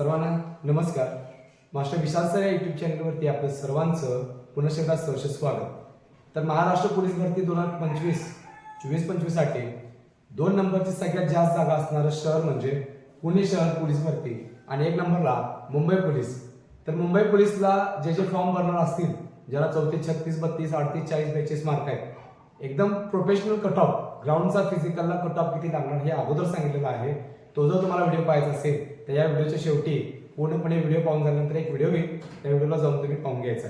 सर्वांना नमस्कार. Master Vishal sir या युट्यूब चॅनलवरती आपलं सर्वांचं पुन्हा एकदा सहर्ष स्वागत. तर महाराष्ट्र पोलीस भरती दोन हजार पंचवीस चोवीस पंचवीससाठी दोन नंबरची सगळ्यात जास्त जागा असणारं शहर म्हणजे पुणे शहर पोलीस भरती आणि एक नंबरला मुंबई पोलीस. तर मुंबई पोलीसला जे जे फॉर्म भरणार असतील ज्याला चौतीस छत्तीस बत्तीस अडतीस चाळीस बेचाळीस मार्क आहेत एकदम प्रोफेशनल कट ऑफ ग्राउंडचा फिजिकलला कट ऑफ किती लागणार हे अगोदर सांगितलेलं आहे. तो जर तुम्हाला व्हिडिओ पाहायचा असेल तर या व्हिडिओच्या शेवटी पूर्णपणे व्हिडिओ पाहून झाल्यानंतर एक व्हिडिओ येईल त्या व्हिडिओला जाऊन तुम्ही पाहून घ्यायचा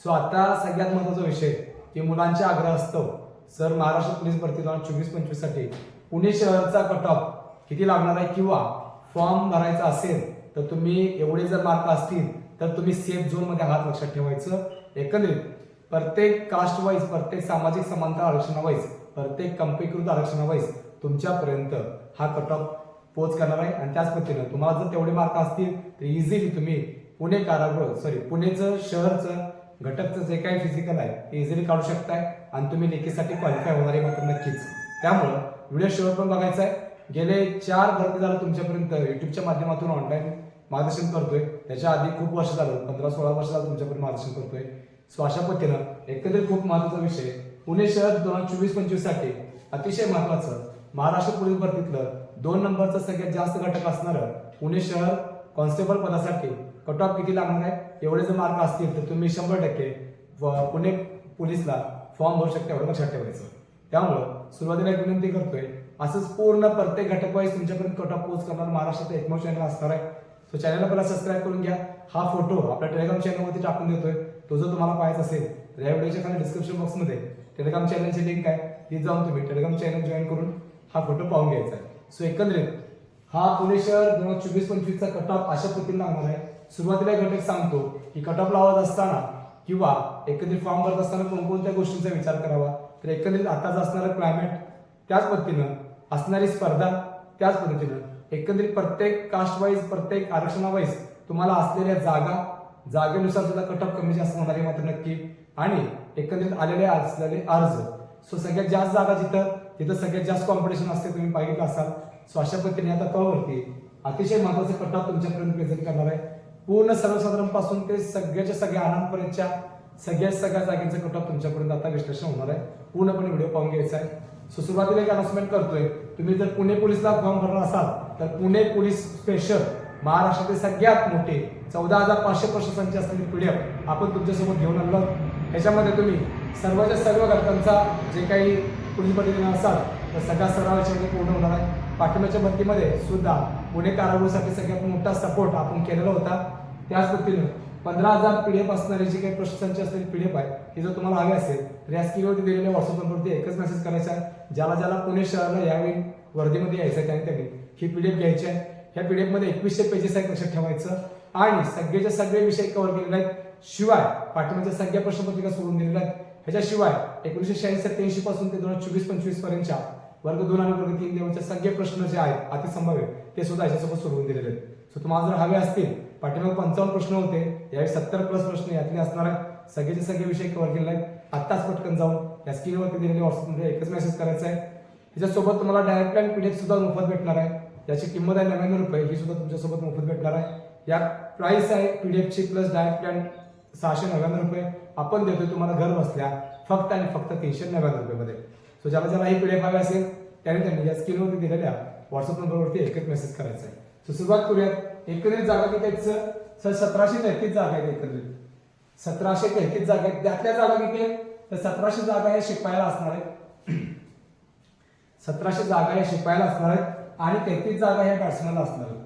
सो आता सगळ्यात महत्त्वाचा विषय की मुलांच्या आग्रह असतो. सर महाराष्ट्र पोलीस भरती दोन हजार चोवीस पंचवीससाठी पुणे शहरचा कट ऑफ किती लागणार आहे किंवा फॉर्म भरायचा असेल तर तुम्ही एवढे जर मार्क असतील तर तुम्ही सेफ झोनमध्ये हात लक्षात ठेवायचं. एकंदरीत प्रत्येक कास्ट वाईज प्रत्येक सामाजिक समानता आरक्षणावाईज प्रत्येक कंपीकृत आरक्षणावाईज तुमच्यापर्यंत हा कट ऑफ पोच करणार आहे. आणि त्याच पद्धतीनं तुम्हाला जर तेवढे मार्क असतील तर इझिली तुम्ही पुणे कारागृह सॉरी पुणेचं शहरचं घटकचं जे काही फिजिकल आहे ते इझिली काढू शकताय. आणि तुम्ही लेखीसाठी क्वालिफाय होणार आहे मात्र नक्कीच. त्यामुळं व्हिडिओ शेवट पण बघायचा आहे. गेले चार भरती झालं तुमच्यापर्यंत युट्यूबच्या माध्यमातून ऑनलाईन मार्गदर्शन करतोय. त्याच्या आधी खूप वर्ष झालं पंधरा सोळा वर्ष झालं तुमच्यापर्यंत मार्गदर्शन करतोय. सो अशा पद्धतीनं एकंदरीत खूप महत्त्वाचा विषय पुणे शहर दोन हजार चोवीस पंचवीससाठी अतिशय महत्वाचं महाराष्ट्र पोलीस भरतीतलं दोन नंबरचं सगळ्यात जास्त घटक असणारं पुणे शहर कॉन्स्टेबल पदासाठी कट ऑफ किती लागणार आहे? एवढे जर मार्क असतील तर तुम्ही शंभर टक्के व- पुणे पोलीसला फॉर्म भरू शकता एवढं लक्षात ठेवायचं. त्यामुळं सुरुवातीला एक विनंती करतोय असंच पूर्ण प्रत्येक घटक वाईज तुमच्यापर्यंत कट ऑफ पोस्ट करणार महाराष्ट्रात एकमेव चॅनल असणार आहे. तो चॅनलला पहिला सबस्क्राईब करून घ्या. हा फोटो आपल्या टेलिग्राम चॅनलवरती टाकून देतोय. तो जर तुम्हाला पाहायचा असेल तर या व्हिडिओच्या खाली डिस्क्रिप्शन बॉक्समध्ये टेलिग्राम चॅनलची लिंक आहे. ती जाऊन तुम्ही टेलिग्राम चॅनल जॉईन करून हा फोटो पाहून घ्यायचा आहे. सो एकंदरीत हा पुणे शहर दोन हजार चोवीस पंचवीसचा कट ऑफ अशा पद्धतीने लागणार आहे. सुरुवातीला एक घटक सांगतो की कट ऑफ लावत असताना किंवा एकंदरीत फॉर्म भरत असताना कोणकोणत्या गोष्टींचा विचार करावा. तर एकंदरीत आताच असणारं क्लायमेट त्याच पद्धतीनं असणारी स्पर्धा त्याच पद्धतीनं एकंदरीत प्रत्येक कास्ट वाईज प्रत्येक आरक्षणावाईज तुम्हाला असलेल्या जागा जागेनुसार सुद्धा कट ऑफ कमी जास्त होणार आहे मात्र नक्की. आणि एकंदरीत आलेले असलेले अर्ज. सो सगळ्यात जास्त जागा जिथं तिथं सगळ्यात जास्त कॉम्पिटिशन असते तुम्ही पाहिलं असाल. सो अशा पद्धतीने आता तवावरती अतिशय महत्त्वाचे कटा तुमच्यापर्यंत प्रेझेंट करणार आहे. पूर्ण सर्वसाधारणपासून ते सगळ्याच्या सगळ्या आनंदपर्यंतच्या सगळ्या सगळ्या जागेचं कट तुमच्यापर्यंत आता विश्लेषण होणार आहे. पूर्णपणे व्हिडिओ पाहून घ्यायचा आहे. सो सुरुवातीला एक अनाउन्समेंट करतोय. तुम्ही जर पुणे पोलिसला फॉर्म भरणार असाल तर पुणे पोलीस स्पेशल महाराष्ट्रातील सगळ्यात मोठे चौदा हजार पाचशे प्रशासनची असलेली पीडीएफ आपण तुमच्यासोबत घेऊन आलो आहोत. ह्याच्यामध्ये तुम्ही सर्वच्या सर्व घटकांचा जे काही पोलीस पद्धतीने असाल तर सगळा सराव याच्यामध्ये पूर्ण होणार आहे. पाठिंब्याच्या भरतीमध्ये सुद्धा पुणे कारागृहासाठी सगळ्यात मोठा सपोर्ट आपण केलेला होता. त्याच पद्धतीनं पंधरा हजार पी डी एफ असणारे जी काही प्रशासनची असलेली एफ आहे हे जर तुम्हाला हवी असेल तर या स्क्रीनवरती दिलेल्या व्हॉट्सअप नंबरवरती एकच मेसेज करायचा आहे. ज्याला ज्याला पुणे शहराला यावेळी वर्धेमध्ये यायचं आहे त्यांनी त्यांनी ही एफ घ्यायची आहे. ह्या पी डी एफमध्ये एकवीसशे पेजेस आहेत लक्षात ठेवायचं? आणि सगळेच्या सगळे विषय कव्हर केलेले आहेत. शिवाय पाठिंब्याच्या सगळ्या प्रश्नपत्रिका सोडून दिलेल्या आहेत. ह्याच्याशिवाय एकोणीसशे शहाऐंशी सत्याऐंशी पासून ते दोन हजार चोवीस पंचवीस पर्यंतच्या वर्ग दोन आणि वर्ग तीन देवांचे सगळे प्रश्न जे आहेत अतिसंभाव्य ते सुद्धा ह्याच्यासोबत सोडवून दिलेले आहेत. सो तुम्हाला जर हवे असतील पाठीमागे पंचावन्न प्रश्न होते यावेळी सत्तर प्लस प्रश्न यातले असणार आहेत. सगळेचे सगळे विषय कव्हर केलेले आहेत. आत्ताच पटकन जाऊन या स्क्रीनवरती दिलेले व्हॉट्सअपमध्ये एकच मेसेज करायचा आहे. त्याच्यासोबत तुम्हाला डायरेक्ट प्लॅन पीडीएफ सुद्धा मोफत भेटणार आहे. याची किंमत आहे नव्याण्णव रुपये ही सुद्धा तुमच्यासोबत मोफत भेटणार आहे. या प्राइस आहे पीडीएफची प्लस डायरेक्ट प्लॅन सहाशे नव्याण्णव रुपये. आपण देतोय तुम्हाला घर बसल्या फक्त आणि फक्त तीनशे नव्याण्णव रुपयामध्ये. सो ज्याला ज्याला ही पीडीएफ हवी असेल त्याने त्यांनी या स्क्रीनवरती दिलेल्या व्हॉट्सअप नंबरवरती एकच मेसेज करायचा आहे. सो सुरुवात करूयात. एकंदरीत जागा किती आहेत सर सर सतराशे तेहतीस जागा आहेत एकंदरीत. सतराशे तेहतीस जागा आहेत. त्यातल्या जागा किती आहेत? तर सतराशे जागा या शिपायाला असणार आहेत. सतराशे जागा या शिपायाला असणार आहेत आणि तेहतीस जागा या बॅट्समॅनला असणार आहेत.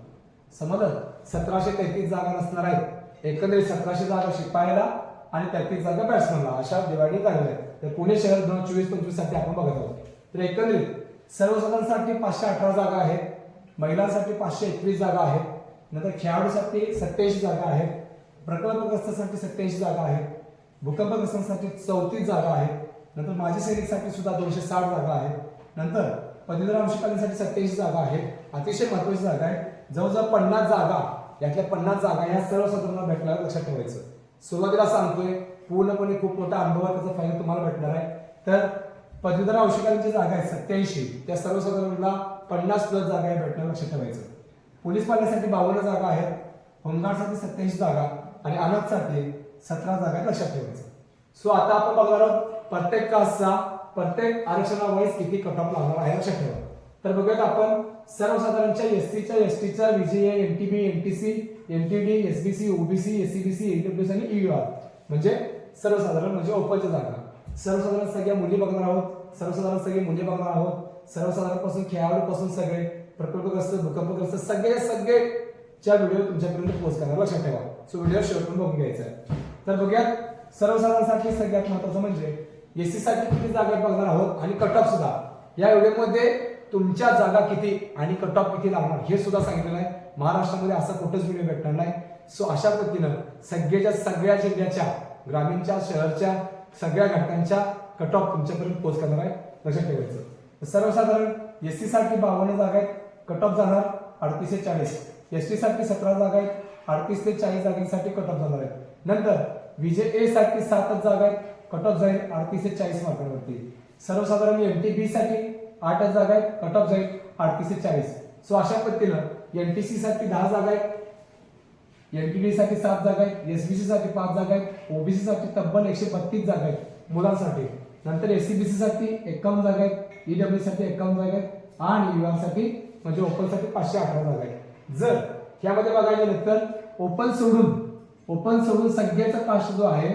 समजलं? सतराशे तेहतीस जागा नसणार आहेत. एकंदरीत सतराशे जागा शिपायाला आणि तेहतीस जागा बॅट्समनला. अशा डिवायडिंग झालेल्या आहेत. तर पुणे शहर दोन चोवीस पंचवीससाठी आपण बघत आहोत. तर एकंदरीत सर्वसाधारणसाठी पाचशे अठरा जागा आहेत. महिलांसाठी पाचशे एकवीस जागा आहेत. नंतर खेळाडूसाठी सत्याऐंशी जागा आहेत. प्रकल्पग्रस्तांसाठी सत्याऐंशी जागा आहेत. भूकंपग्रस्तांसाठी चौतीस जागा आहेत. नंतर माजी सैनिकसाठी सुद्धा दोनशे साठ जागा आहेत. नंतर पदवीधर अंशकालीनसाठी सत्याऐंशी जागा आहेत. अतिशय महत्वाची जागा आहे. जवळजवळ पन्नास जागा यातल्या पन्नास जागा ह्या सर्वसाधारण भेटणार लक्षात ठेवायचं. सुरुवातीला सांगतोय पूर्णपणे खूप मोठा अनुभव आहे त्याचा फायदा तुम्हाला भेटणार आहे. तर पदवीधर औषधांची जागा आहे सत्याऐंशी त्या सर्वसाधारणला पन्नास प्लस जागा आहे भेटणार लक्षात ठेवायचं. पोलीस पाण्यासाठी बावन्न जागा आहेत होमगार्डसाठी सत्याऐंशी जागा आणि अनाथसाठी सतरा जागा लक्षात ठेवायचं. सो आता आपण बघणार आहोत प्रत्येक कास्टचा प्रत्येक आरक्षणावाईज किती कट ऑफ लागणार आहे लक्षात ठेवा. तर बघूयात आपण सर्वसाधारणच्या एस टीच्या एस टीच्या V J N T B S N T D S B C O B C S C B C E W C आणि ईआर म्हणजे सर्वसाधारण म्हणजे ओपनच्या जागा. सर्वसाधारण सगळ्या मुली बघणार आहोत सर्वसाधारण सगळे मुली बघणार आहोत सर्वसाधारणपासून खेळाडूपासून सगळे प्रकल्पग्रस्त भूकंपग्रस्त सगळे सगळे च्या व्हिडिओ तुमच्यापर्यंत पोहोच करणार. लक्षात ठेवा. सो व्हिडिओ शेवटून बघून घ्यायचा आहे. तर बघूयात सर्वसाधारणसाठी सगळ्यात महत्वाचं म्हणजे एससी साठी किती जागा बघणार आहोत आणि कट ऑफ सुद्धा. या व्हिडिओमध्ये तुमच्या जागा किती आणि कट ऑफ किती लागणार? हे सुद्धा सांगितलेलं आहे. महाराष्ट्रामध्ये असा कुठंच व्हिडिओ भेटणार नाही. सो अशा पद्धतीनं सगळ्याच्या सगळ्या जिल्ह्याच्या ग्रामीणच्या शहरच्या सगळ्या घटकांच्या कट ऑफ तुमच्यापर्यंत पोहोच करणार आहे. लक्षात ठेवायचं. तर सर्वसाधारण एससाठी बावन्न जागा आहेत कट ऑफ जाणार अडतीस ते चाळीस. एससाठी सतरा जागा आहेत अडतीस ते चाळीस जागांसाठी कट ऑफ जाणार आहेत. नंतर विजय ए साठी सातच जागा आहेत कट ऑफ जाईल अडतीस ते चाळीस मार्कांवरती सर्वसाधारण एन टी बी साठी आठच जागा आहेत कट ऑफ जाईल अडतीसशे चाळीस. सो अशा पद्धतीनं एनटीसी साठी दहा जागा आहेत एनटीडी साठी सात जागा आहेत एसबीसी साठी पाच जागा आहेत ओबीसी साठी तब्बल एकशे बत्तीस जागा आहेत मुलांसाठी. नंतर एससीबीसी साठी एकावन्न जागा आहेत ईडब्ल्यू साठी एकावन्न जागा आहेत आणि युआर म्हणजे ओपनसाठी पाचशे अठरा जागा आहेत. जर यामध्ये बघायला गेलं तर ओपन सोडून ओपन सोडून सगळ्याचा कास्ट जो आहे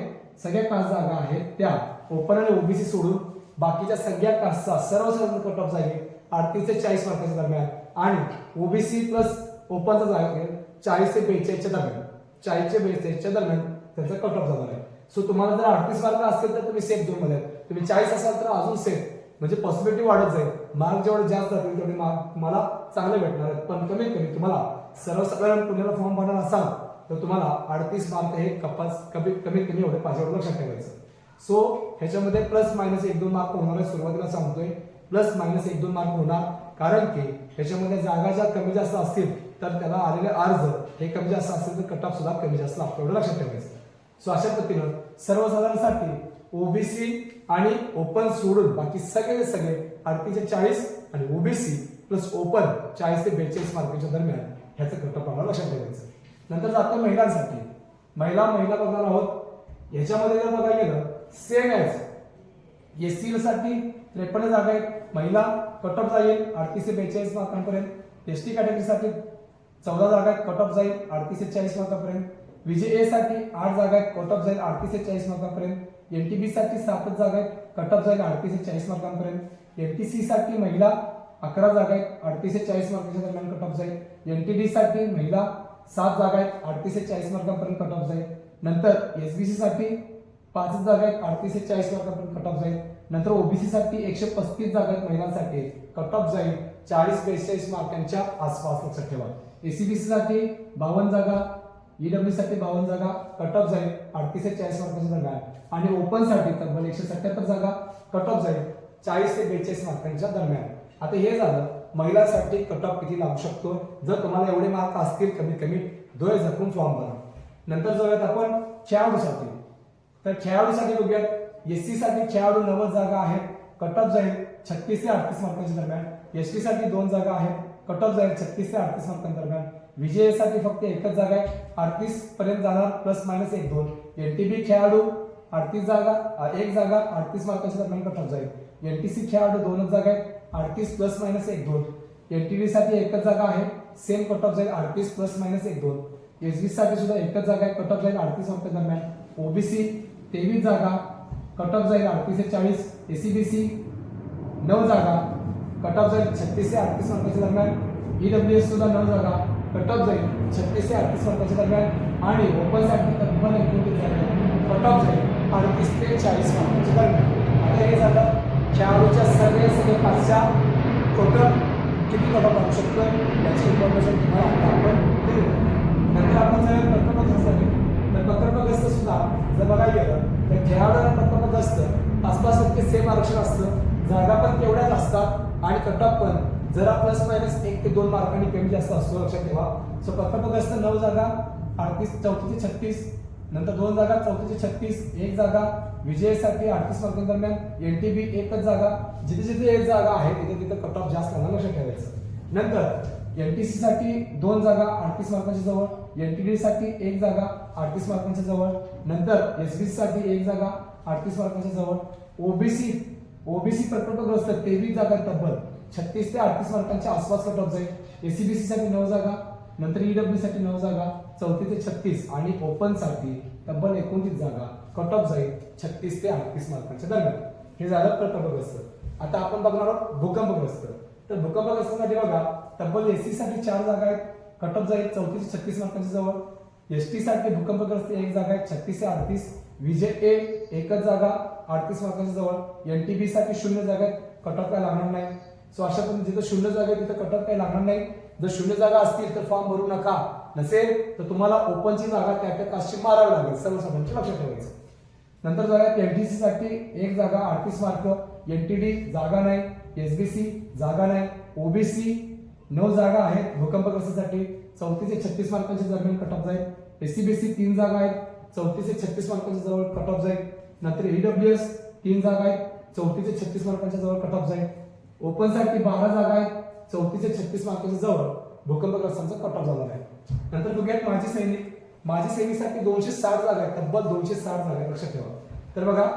सगळ्या पाच जागा आहेत त्या ओपन आणि ओबीसी सोडून बाकीच्या सगळ्या कास्टचा सर्वसाधारण कट ऑफ जाईल अडतीस ते चाळीस मार्काच्या दरम्यान आणि ओबीसी प्लस ओपनचा जागा चाळीस ते बेचाळीसच्या दरम्यान. चाळीस ते बेचाळीसच्या दरम्यान त्यांचा कट ऑफ जाणार आहे. सो तुम्हाला जर अडतीस मार्क असतील तर तुम्ही सेफ झोनमध्ये तुम्ही चाळीस असाल तर अजून सेफ म्हणजे पॉसिबिलिटी वाढत जाईल. मार्क जेवढे जास्त जातील तेवढे मार्क तुम्हाला चांगले भेटणार आहेत. पण कमीत कमी तुम्हाला सर्वसाधारण पुण्याला फॉर्म भरणार असाल तर तुम्हाला अडतीस मार्क हे कपास कमी कमीत कमी एवढे पाहिजे एवढं लक्षात ठेवायचं. सो ह्याच्यामध्ये प्लस मायनस एक दोन मार्क होणार आहे सुरुवातीला सांगतोय. प्लस मायनस एक दोन मार्क होणार. कारण की ह्याच्यामध्ये जागा ज्या कमी जास्त असतील तर त्याला आलेले अर्ज हे कमी जास्त असतील तर कट ऑफ सुद्धा कमी जास्त लागतो. एवढं लक्षात ठेवायचं. सो अशा पद्धतीनं सर्वसाधारणसाठी ओबीसी आणि ओपन सोडून बाकी सगळे सगळे अडतीस चाळीस आणि ओबीसी प्लस ओपन चाळीस ते बेचाळीस मार्काच्या दरम्यान ह्याचं कट ऑफ आम्हाला लक्षात ठेवायचं. नंतर जातो महिलांसाठी. महिला महिला बघणार आहोत. ह्याच्यामध्ये जर बघायला गेलं सेम ॲज एस सी साठी त्रेपन्न जागा आहेत. महिला कट ऑफ जाईल अडतीसशे बेचाळीस मार्कांपर्यंत. एस टी कॅटेगरीसाठी चौदा जागा आहेत कट ऑफ जाईल अडतीसशे चाळीस मार्कापर्यंत. विजे ए साठी आठ जागा आहेत कट ऑफ जाईल अडतीसशे चाळीस मार्कापर्यंत. एन टी बी साठी सातच जागा आहेत कट ऑफ जाईल अडतीसशे चाळीस मार्कांपर्यंत. एन टी सी साठी महिला अकरा जागा आहेत अडतीसशे चाळीस मार्काच्या दरम्यान कट ऑफ जाईल. एन टी डी साठी महिला सात जागा आहेत अडतीसशे चाळीस मार्कांपर्यंत कट ऑफ जाईल. नंतर एस बी साठी पाच जागा आहेत अडतीस ते चाळीस मार्कापर्यंत कट ऑफ जाईल नंतर ओबीसीसाठी एकशे पस्तीस जागा आहेत महिलांसाठी कट ऑफ जाईल चाळीस बेचाळीस मार्कांच्या आसपास लक्षात ठेवा. एसीबीसी साठी बावन्न जागा ईडब्ल्यू साठी बावन्न जागा कट ऑफ जाईल अडतीस ते चाळीस मार्कांच्या दरम्यान आणि ओपनसाठी तब्बल एकशे सत्याहत्तर जागा कट ऑफ जाईल चाळीस ते बेचाळीस मार्कांच्या दरम्यान. आता हे झालं महिलांसाठी कट ऑफ किती लागू शकतो? जर तुम्हाला एवढे मार्क असतील कमीत कमी दोय झकून फॉर्म भरा. नंतर जाऊयात आपण खेळाडूसाठी. तर खेळाडूसाठी बघूयात. एस सी साठी खेळाडू नव्वद जागा आहेत. कट ऑफ जाईल छत्तीस ते अडतीस मार्कांच्या दरम्यान. एस टी साठी दोन जागा आहेत. कट ऑफ जाईल छत्तीस ते अडतीस मार्कांदरम्यान विजयसाठी फक्त एकच जागा आहे. अडतीस पर्यंत जाणार प्लस मायनस एक दोन. एन टी बी खेळाडू अडतीस जागा एक जागा अडतीस मार्कांच्या दरम्यान कट ऑफ जाईल. एन टी सी खेळाडू दोनच जागा आहेत. अडतीस प्लस मायनस एक दोन. एन टी साठी एकच जागा आहे. सेम कट ऑफ जाईल अडतीस प्लस मायनस एक दोन. एस बी साठी सुद्धा एकच जागा आहे. कट ऑफ जाईल अडतीस मार्का दरम्यान. ओबीसी तेवीस जागा कट ऑफ जाईल ए सी बी सी नऊ जागा कट ऑफ जाईल छत्तीस ते अडतीस मार्काच्या दरम्यान ईडब्ल्यू एस सुद्धा नऊ जागा कट ऑफ जाईल छत्तीस ते अडतीस मार्काच्या दरम्यान आणि ओपनसाठी तब्बल एकोणतीस जागा. कट ऑफ जाईल अडतीस ते चाळीस मार्काच्या दरम्यान. आता हे झालं खेळाडूच्या सगळे सगळे पाचच्या टोटल किती कट ऑफ लागू शकतो याची इन्फॉर्मेशन तुम्हाला आता आपण देऊ नंतर आपण जर प्रकल्पग्रस्त झाले तर प्रकल्पग्रस्त सुद्धा जर बघायला गेलं तर खेळाडू आणि असतं पाच पाच टक्के सेम आरक्षण असतं जागा पण तेवढ्याच असतात आणि कटॉप पण. जरा प्लस मायनस एक ते दोन मार्कांनी कमी जास्त असतो लक्षात ठेवा. सो प्रकल्पग्रस्त नऊ जागा अडतीस चौतीस ते छत्तीस. नंतर दोन जागा चौथी ते छत्तीस एक जागा. विजयसाठी अडतीस मार्कांदरम्यान एन टी बी एकच जागा. जिथे जिथे एक जागा आहे तिथे तिथे कट ऑफ जास्त लक्षात ठेवायचं. नंतर एन टी साठी दोन जागा अडतीस मार्कांच्या जवळ. एनटीडी साठी एक जागा अडतीस मार्कांच्या जवळ. नंतर एसबीसी साठी एक जागा अडतीस मार्कांच्या जवळ. ओबीसी ओबीसी प्रकल्पग्रस्त तेवीस जागा तब्बल. छत्तीस ते अडतीस मार्कांच्या आसपास कट ऑफ जाईल एसीबीसी साठी नऊ जागा नंतर ईडब्ल्यू साठी नऊ जागा चौतीस ते छत्तीस आणि ओपनसाठी तब्बल एकोणतीस जागा. कट ऑफ जाईल छत्तीस ते अडतीस मार्कांच्या दरम्यान. हे झालं प्रकल्पग्रस्त. आता आपण बघणार आहोत भूकंपग्रस्त. तर भूकंपग्रस्तांसाठी बघा तब्बल एसी साठी चार जागा आहेत. कट ऑफ जाईल चौतीस छत्तीस मार्कांच्या जवळ. एस टी साठी भूकंपग्रस्त एक जागा आहे छत्तीस ते अडतीस. विजय ए एकच जागा अडतीस मार्कांच्या जवळ. एन टी साठी शून्य जागा आहेत कट ऑफ काय लागणार नाही. सो अशा पण जिथं शून्य जागा आहे तिथं कट ऑफ काही लागणार नाही. जर शून्य जागा असतील तर फॉर्म भरू नका. नसेल तर तुम्हाला ओपनची जागा त्या त्या कास्टची मारावी लागेल. सर्वसाधारणचे लक्षात ठेवायचं. नंतर जागा एनटीसी साठी एक जागा अडतीस मार्क. एन टी डी जागा नाही. एसबीसी जागा नाही. ओबीसी नऊ जागा आहेत भूकंपग्रस्तासाठी. चौतीस ते छत्तीस मार्कांच्या दरम्यान कट ऑफ जाईल. एसीबीसी तीन जागा आहेत. चौतीस ते छत्तीस मार्कांच्या जवळ कट ऑफ जाईल. नंतर ईडब्ल्यूएस तीन जागा आहेत. चौतीस ते छत्तीस मार्कांच्या जवळ कट ऑफ जाईल. ओपनसाठी बारा जागा आहेत. चौतीस ते छत्तीस मार्कांच्या जवळ भूकंपग्रस्तांचा कट ऑफ झाला आहे. नंतर बघूयात माजी सैनिक. माजी सैनिकसाठी दोनशे साठ जागा आहेत. तब्बल दोनशे साठ जागा आहेत. लक्षात ठेवा. तर बघा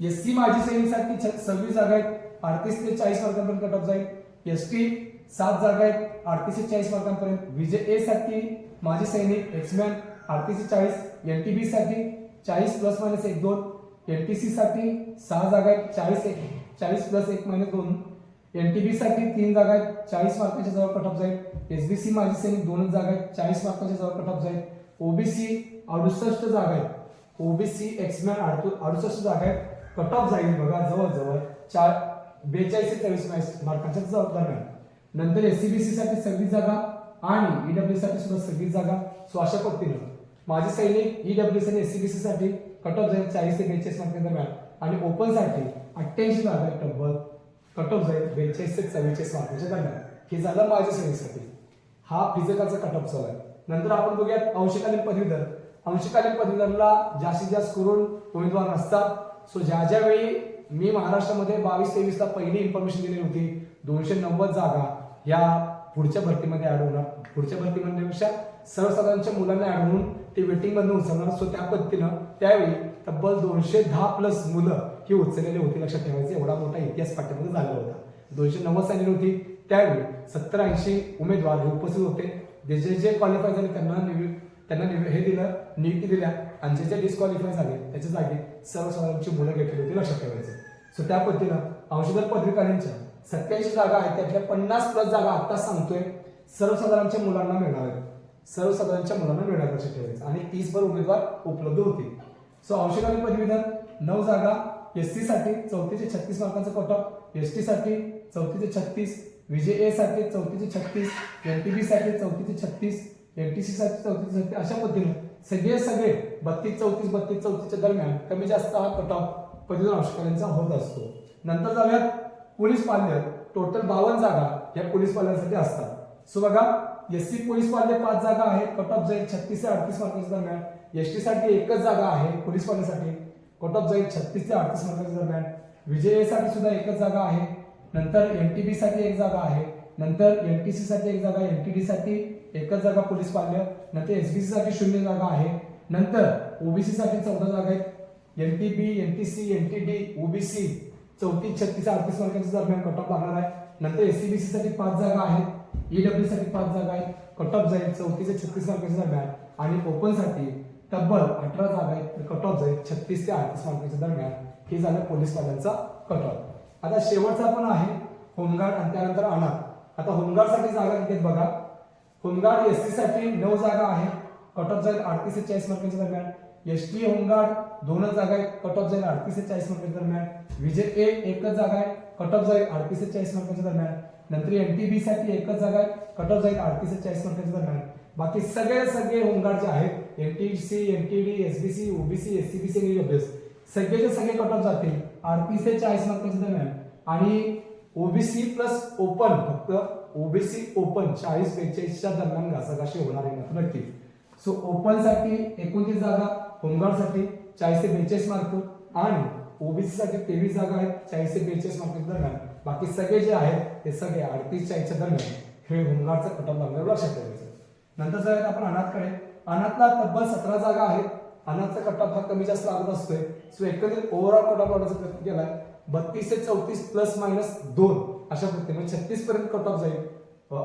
एस सी माजी सैनिकसाठी छ- सव्वीस जागा आहेत. अडतीस ते चाळीस मार्कांपर्यंत कट ऑफ जाईल. एस टी सात जागा आहेत अडतीसशे चाळीस मार्कांपर्यंत. विजय ए साठी माजी सैनिक एक्समॅन अडतीस चाळीस एन टी बी साठी चाळीस प्लस मायनस एक दोन. एन टी सी साठी सहा जागा आहेत चाळीस एक चाळीस प्लस एक मायनस दोन. एन टी बी साठी तीन जागा आहेत चाळीस मार्काच्या जवळ कट ऑफ जाईल. एस बी सी माजी सैनिक दोनच जागा आहेत चाळीस मार्काच्या जवळ कट ऑफ जाईल ओबीसी अडुसष्ट जागा आहेत. ओबीसी एक्समॅन अडुसष्ट जागा आहेत. कट ऑफ जाईल बघा जवळजवळ. चार बेचाळीस ते तेवीस मार्कांच्या जबाबदार दरम्यान नंतर एससीबीसी साठी सव्वीस जागा आणि ईडब्ल्यू साठी सुद्धा सगळी जागा. सो अशा पद्धतीनं माझे सैनिक ईडब्ल्यू आणि एससीबीसी साठी कट ऑफ जाईल चाळीस ते बेचाळीस मार्कांच्या दरम्यान आणि ओपनसाठी अठ्ठ्याऐंशी जागा टब्बल कट ऑफ जाईल बेचाळीस ते चव्वेचाळीस मार्कांच्या दरम्यान. हे झालं माझ्या सैनिकसाठी. हा फिजिकलचा कट ऑफ झाला आहे. नंतर आपण बघूयात अंशकालीन पदवीधर. अंशकालीन पदवीधरला जास्तीत जास्त करून उमेदवार नसतात सो ज्या ज्या वेळी मी महाराष्ट्रामध्ये बावीस तेवीसला पहिली इन्फॉर्मेशन दिली होती. दोनशे नव्वद जागा या पुढच्या भरतीमध्ये ऍड होणार. पुढच्या भरती म्हणण्यापेक्षा सर्वसाधारणच्या मुलांना ऍड होऊन ते वेटिंग मधून उचलणार. सो त्या पद्धतीनं त्यावेळी तब्बल दोनशे दहा प्लस मुलं ही उचललेली होती. लक्षात ठेवायचं एवढा मोठा इतिहास पाठ्यामध्ये झाला होता. दोनशे नव्वद सांगितली होती. त्यावेळी सत्तर ऐंशी उमेदवार हे उपस्थित होते. जे जे जे क्वालिफाय झाले त्यांना निवि- त्यांना निवि- हे दिलं नियुक्ती दिल्या आणि जे जे डिस्क्वालिफाय झाले त्याच्या जागी सर्वसाधारणची मुलं घेतली होती. लक्षात ठेवायचं. सो त्या पद्धतीनं अंशधर पदवीकारांच्या सत्याऐंशी जागा आहेत त्यातल्या पन्नास प्लस जागा आता सांगतोय सर्वसाधारणच्या मुलांना मिळणार आहेत. सर्वसाधारणच्या मुलांना मिळणार लक्षात ठेवायचं आणि तीस भर उमेदवार उपलब्ध होतील. सो अंशकालीन पदवीधर नऊ जागा एससाठी चौथी ते छत्तीस मार्कांचा कट ऑफ एससाठी चौथी ते छत्तीस विजय ए साठी चौथी ते छत्तीस एन टी बी साठी चौथी ते छत्तीस एन टी सी साठी चौथी ते छत्तीस. अशा पद्धतीने सगळे सगळे बत्तीस चौतीस बत्तीस चौतीसच्या दरम्यान कमी जास्त हा कट ऑफ पदवीधर अंशकालीनचा होत असतो. नंतर जाऊयात पोलीस पाल्य टोटल बावन्न जागा या पोलीस पाल्यांसाठी असतात. सो बघा एस सी पोलीस पाल्य पाच जागा आहेत. कट ऑफ जाईल छत्तीस ते अडतीस मार्कांच्या दरम्यान. एस टी साठी एकच जागा आहे पोलीस पाल्यासाठी कट ऑफ जाईल छत्तीस ते अडतीस मार्कांच्या दरम्यान. विजयसाठी सुद्धा एकच जागा आहे. नंतर एनटीबी साठी एक जागा आहे. नंतर एनटीसी साठी एक जागा एन टी डी साठी एकच जागा पोलीस पाल्य नंतर एसबीसी साठी शून्य जागा आहे. नंतर ओबीसी साठी चौदा जागा आहेत. N T B N T C N T D O B C चौतीस छत्तीस अडतीस मार्कांच्या दरम्यान कट ऑफ लागणार आहे. नंतर एसीबीसी साठी पाच जागा आहेत. ईडब्ल्यू साठी पाच जागा आहेत. कट ऑफ जाईल चौतीस ते छत्तीस मार्कांच्या दरम्यान. आणि कोकणसाठी तब्बल अठरा जागा आहेत तर कट ऑफ जाईल छत्तीस ते अडतीस मार्कांच्या दरम्यान. हे झालं पोलीसवाल्यांचा कट ऑफ आता शेवटचा पण आहे होमगार्ड आणि त्यानंतर अनाथ. आता होमगार्डसाठी जागा किती बघा. होमगार्ड एससाठी नऊ जागा आहे कट ऑफ जाईल अडतीस ते चाळीस मार्कांच्या दरम्यान. एस टी होमगार्ड दोनच जागा आहेत कट ऑफ जाईल अडतीसशे चाळीस मार्कांच्या दरम्यान. विजय ए एकच जागा आहे कट ऑफ जाईल अडतीसशे चाळीस मार्कांच्या दरम्यान. नंतर एनटीबी साठी एकच जागा आहे कट ऑफ जाईल अडतीसशे चाळीस मार्कांच्या दरम्यान. बाकी सगळे सगळे होमगार्ड जे आहेत N T C N T D S B C O B C S C B C C अभ्यास सगळेचे सगळे कट ऑफ जातील अडतीसशे चाळीस मार्कांच्या दरम्यान. आणि O B C plus open फक्त ओबीसी ओपन चाळीस बेचाळीसच्या दरम्यान घासाघाशी होणार आहे नक्कीच सो ओपनसाठी एकोणतीस जागा होमगार्डसाठी चाळीसशे चाळीस बेचाळीस मार्क आणि ओबीसीसाठी तेवीस जागा आहेत चाळीस बेचाळीस मार्क दरम्यान. बाकी सगळे जे आहेत ते सगळे अडतीस चाळीसच्या दरम्यान. हे होमगार्डचा कटअप लागल्यावर लक्षात ठेवायचं नंतर जाऊयात आपण अनाथकडे. अनाथला तब्बल सतरा जागा आहेत. अनाथचा कटअप हा कमी जास्त लागत असतोय. सो एकंदरीत ओव्हरऑल कटअप लावण्याचा प्रयत्न केलाय. बत्तीस ते चौतीस प्लस मायनस दोन अशा पद्धतीने छत्तीस पर्यंत कटअप जाईल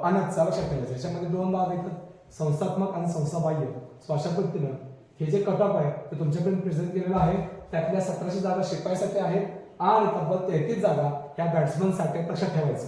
अनाथचा लक्षात ठेवायचं याच्यामध्ये दोन भाग येतात. संस्थात्मक आणि संस्थाबाह्य. सो अशा पद्धतीनं हे जे कटअप आहे ते तुमच्याकडे प्रेझेंट केलेलं आहे. त्यातल्या सतराशे जागा शिपाईसाठी आहेत. आणि तब्बल तेहतीस जागा ह्या बॅट्समनसाठी लक्षात ठेवायचं.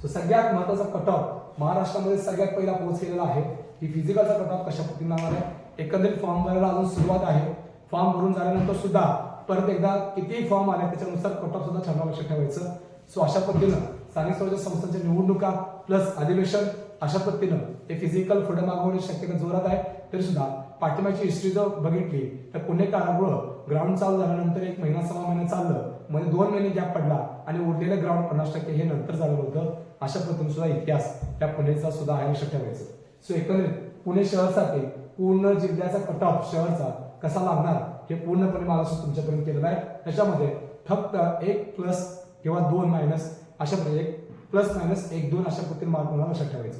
सो सगळ्यात महत्त्वाचा कटऑफ महाराष्ट्रामध्ये सगळ्यात पहिला पोहोच केलेला आहे. की फिजिकलचा कटऑफ कशा पद्धतीने लावणार आहे? एकंदरीत फॉर्म भरायला अजून सुरुवात आहे. फॉर्म भरून झाल्यानंतर सुद्धा परत एकदा किती फॉर्म आले त्याच्यानुसार कटऑफ सुद्धा ठरवा लक्षात ठेवायचं. सो अशा पद्धतीनं स्थानिक स्वराज्य संस्थांच्या निवडणुका प्लस अधिवेशन अशा पद्धतीनं हे फिजिकल पुढे मागवण्याची शक्यता जोरात आहे. तरी सुद्धा पाठिंबाची हिस्ट्री जर बघितली तर पुणे कारागृह ग्राउंड चालू झाल्यानंतर एक महिना सहा महिने चाललं. म्हणजे दोन महिने गॅप पडला आणि उरलेलं ग्राउंड पन्नास टक्के हे नंतर झालं होतं. अशा पद्धतीने सुद्धा इतिहास त्या पुणेचा सुद्धा आहे लक्षात ठेवायचं. सो एकंदरीत पुणे शहरासाठी पूर्ण जिल्ह्याचा कटऑफ शहरचा कसा लागणार हे पूर्णपणे मला तुमच्यापर्यंत केलेलं आहे. त्याच्यामध्ये फक्त एक प्लस किंवा दोन मायनस अशा एक प्लस मायनस एक दोन अशा पद्धतीने मार्क मला लक्षात ठेवायचं.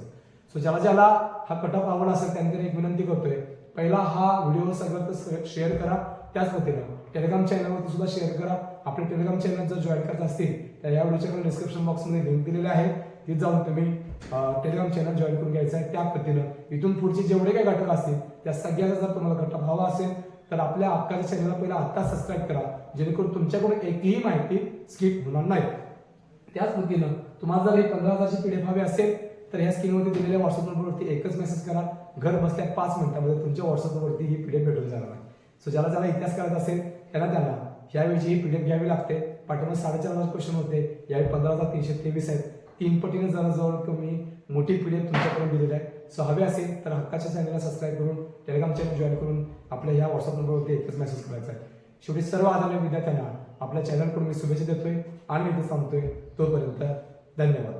सो ज्याला ज्याला हा कटऑफ आवड असेल त्यांनी एक विनंती करतोय पहिला हा व्हिडिओ सगळ्यात शेअर करा. त्याच पद्धतीनं टेलिग्राम चॅनलवरती सुद्धा शेअर करा. आपले टेलिग्राम चॅनल जर जॉईन करत असतील तर या व्हिडिओच्या डिस्क्रिप्शन बॉक्समध्ये लिंक दिलेली आहे. ती जाऊन तुम्ही टेलिग्राम चॅनल जॉईन करून घ्यायचं आहे. त्या पद्धतीनं इथून पुढचे जेवढे काही घटक असतील त्या सगळ्याचा जर तुम्हाला घटक हवा असेल तर आपल्या हक्काच्या चॅनलला पहिला आत्ता सबस्क्राईब करा. जेणेकरून तुमच्याकडून एकही माहिती स्किप होणार नाही. त्याच पद्धतीनं तुम्हाला जर हे पंधरा हजारची पीडीएफ हवी असेल तर ह्या स्क्रीनवरती दिलेल्या व्हॉट्सअप नंबरवरती एकच मेसेज करा. घर बसल्या पाच मिनिटामध्ये तुमच्या व्हॉट्सअपवरती ही पी डी एफ भेटून जाणार आहे. सो ज्याला ज्याला इतिहास करायचा असेल त्याला त्यांना यावेळी ही पीडीएफ घ्यावी लागते पाठीमध्ये साडेचार हजार क्वेश्चन होते. यावेळी पंधरा हजार तीनशे तेवीस आहेत. तीन पटीने जवळजवळ तुम्ही मोठी पीडीएफ तुमच्याकडून दिलेली आहे. सो हवे असेल तर हक्काच्या चॅनलला सबस्क्राईब करून टेलिग्राम चॅनल जॉईन करून आपल्या ह्या व्हॉट्सअप नंबरवरती एकच मेसेज करायचा आहे. शेवटी सर्व आलेल्या विद्यार्थ्यांना आपल्या चॅनलकडून मी शुभेच्छा देतोय आणि मी इथे सांगतोय तोपर्यंत धन्यवाद.